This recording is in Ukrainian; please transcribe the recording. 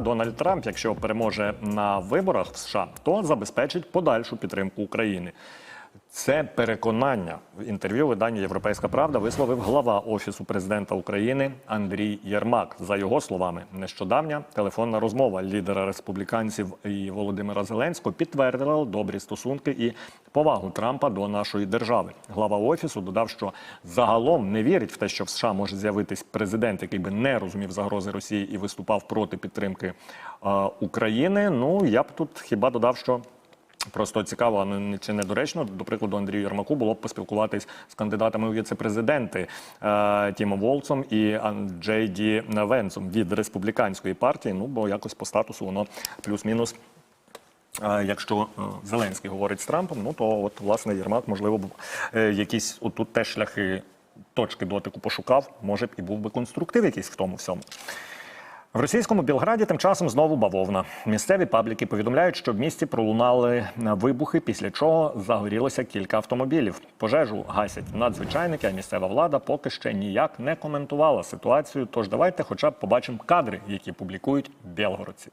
Дональд Трамп, якщо переможе на виборах в США, то забезпечить подальшу підтримку України. Це переконання в інтерв'ю виданню Європейська Правда висловив глава офісу президента України Андрій Єрмак. За його словами, нещодавня телефонна розмова лідера республіканців і Володимира Зеленського підтвердила добрі стосунки і повагу Трампа до нашої держави. Глава офісу додав, що загалом не вірить в те, що в США може з'явитись президент, який би не розумів загрози Росії і виступав проти підтримки е, України. Ну я б тут хіба додав, що. Просто цікаво, не чи недоречно, до прикладу, Андрію Єрмаку було б поспілкуватись з кандидатами у віце-президенти е, Тімом Волцом і Джей Ді Венцом від республіканської партії. Ну бо якось по статусу воно плюс-мінус. е, Якщо е, Зеленський говорить з Трампом, ну то от власне Єрмак, можливо, б якісь отут теж шляхи точки дотику пошукав, може б і був би конструктив якийсь в тому всьому. В російському Білграді тим часом знову бавовна. Місцеві пабліки повідомляють, що в місті пролунали вибухи, після чого загорілося кілька автомобілів. Пожежу гасять надзвичайники, а місцева влада поки ще ніяк не коментувала ситуацію. Тож давайте, хоча б побачимо кадри, які публікують білгородці.